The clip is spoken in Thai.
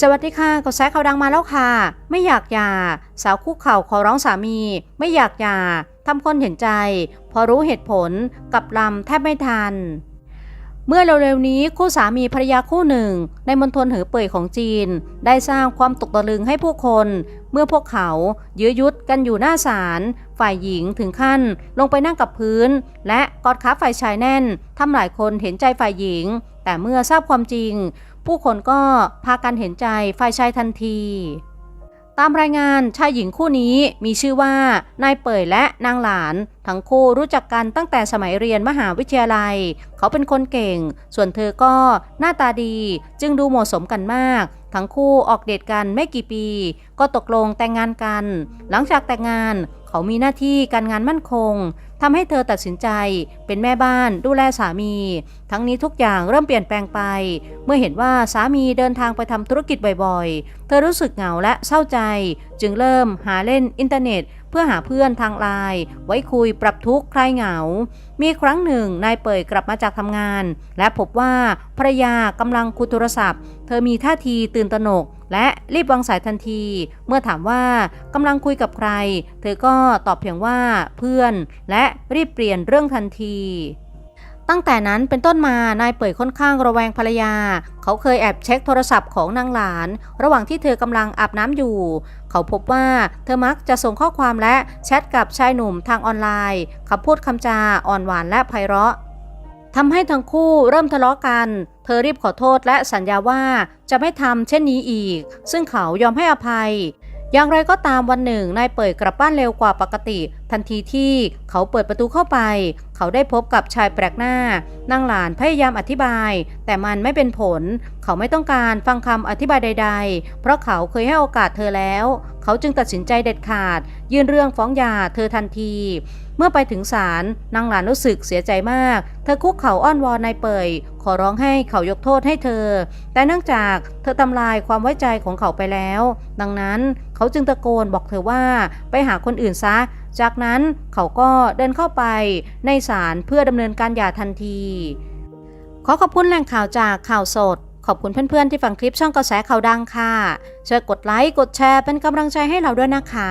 สวัสดีค่ะกดแซะข่าวดังมาแล้วค่ะ ไม่อยากหย่า สาวคุกเข่าขอร้องสามี ไม่อยากหย่าทำคนเห็นใจ พอรู้เหตุผลกับลำแทบไม่ทัน เมื่อเร็วๆนี้คู่สามีภรรยาคู่หนึ่ง ในมณฑลเหอเป่ยของจีน ได้สร้างความตกตะลึงให้ผู้คน เมื่อพวกเขายื้อยุดกันอยู่หน้าศาลฝ่ายหญิงถึงขั้น ลงไปนั่งกับพื้น และกอดขาฝ่ายชายแน่นทำหลายคนเห็นใจฝ่ายหญิง แต่เมื่อทราบความจริง ผู้คนก็พากันเห็นใจฝ่ายชายทันที ตามรายงานชายหญิงคู่นี้มีชื่อว่านายเป่ยและนางหลาน ทั้งคู่รู้จักกันตั้งแต่สมัยเรียนมหาวิทยาลัย เขาเป็นคนเก่ง ส่วนเธอก็หน้าตาดีจึงดูเหมาะสมกันมากทั้งคู่ออกเดทกันไม่กี่ปี ก็ตกลงแต่งงานกัน หลังจากแต่งงาน เขามีหน้าที่การงานมั่นคงทำให้เธอตัดสินใจ เป็นแม่บ้านดูแลสามี ทั้งนี้ทุกอย่างเริ่มเปลี่ยนแปลงไป เมื่อเห็นว่าสามีเดินทางไปทำธุรกิจบ่อยๆ ธอรู้สึกเหงาและเศร้าใจ จึงเริ่มหาเล่นอินเทอร์เน็ต เพื่อหาเพื่อนทางไลน์ไว้คุยปรับทุกข์คลายเหงา มีครั้งหนึ่งนายเปิดกลับมาจากทำงาน และพบว่าภรรยากำลังคุยโทรศัพท์ เธอมีท่าทีตื่นตระหนก และรีบวางสายทันที เมื่อถามว่ากำลังคุยกับใคร เธอก็ตอบเพียงว่าเพื่อน และรีบเปลี่ยนเรื่องทันที ตั้งแต่นั้นเป็นต้นมานายเปิดค่อนข้างระแวงภรรยา เขาเคยแอบเช็คโทรศัพท์ของนางหลาน ระหว่างที่เธอกำลังอาบน้ำอยู่ เขาพบว่าเธอมักจะส่งข้อความและแชทกับชายหนุ่มทางออนไลน์คำพูดคำจาอ่อนหวานและไพเราะทำให้ทั้งคู่เริ่มทะเลาะกัน เธอรีบขอโทษและสัญญาว่าจะไม่ทำเช่นนี้อีก ซึ่งเขายอมให้อภัย อย่างไรก็ตามวันหนึ่งนายเปิดกลับบ้านเร็วกว่าปกติ ทันทีที่เขาเปิดประตูเข้าไป เขาได้พบกับชายแปลกหน้านางหลานพยายามอธิบาย แต่มันไม่เป็นผล เขาไม่ต้องการฟังคำอธิบายใด ๆ เพราะเขาเคยให้โอกาสเธอแล้ว เขาจึงตัดสินใจเด็ดขาด ยื่นเรื่องฟ้องหย่าเธอทันที เมื่อไปถึงศาลนางหลานรู้สึกเสียใจมาก เธอคุกเข่าอ้อนวอนนายเปยขอร้องให้เขายกโทษให้เธอ แต่เนื่องจากเธอทำลายความไว้ใจของเขาไปแล้ว ดังนั้นเขาจึงตะโกนบอกเธอว่าไปหาคนอื่นซะ จากนั้นเขาก็เดินเข้าไปในศาลเพื่อดำเนินการหย่าทันที ขอขอบคุณแหล่งข่าวจากข่าวสด ขอบคุณเพื่อนๆที่ฟังคลิปช่องกระแสข่าวดังค่ะ ช่วยกดไลค์ กดแชร์เป็นกำลังใจให้เราด้วยนะคะ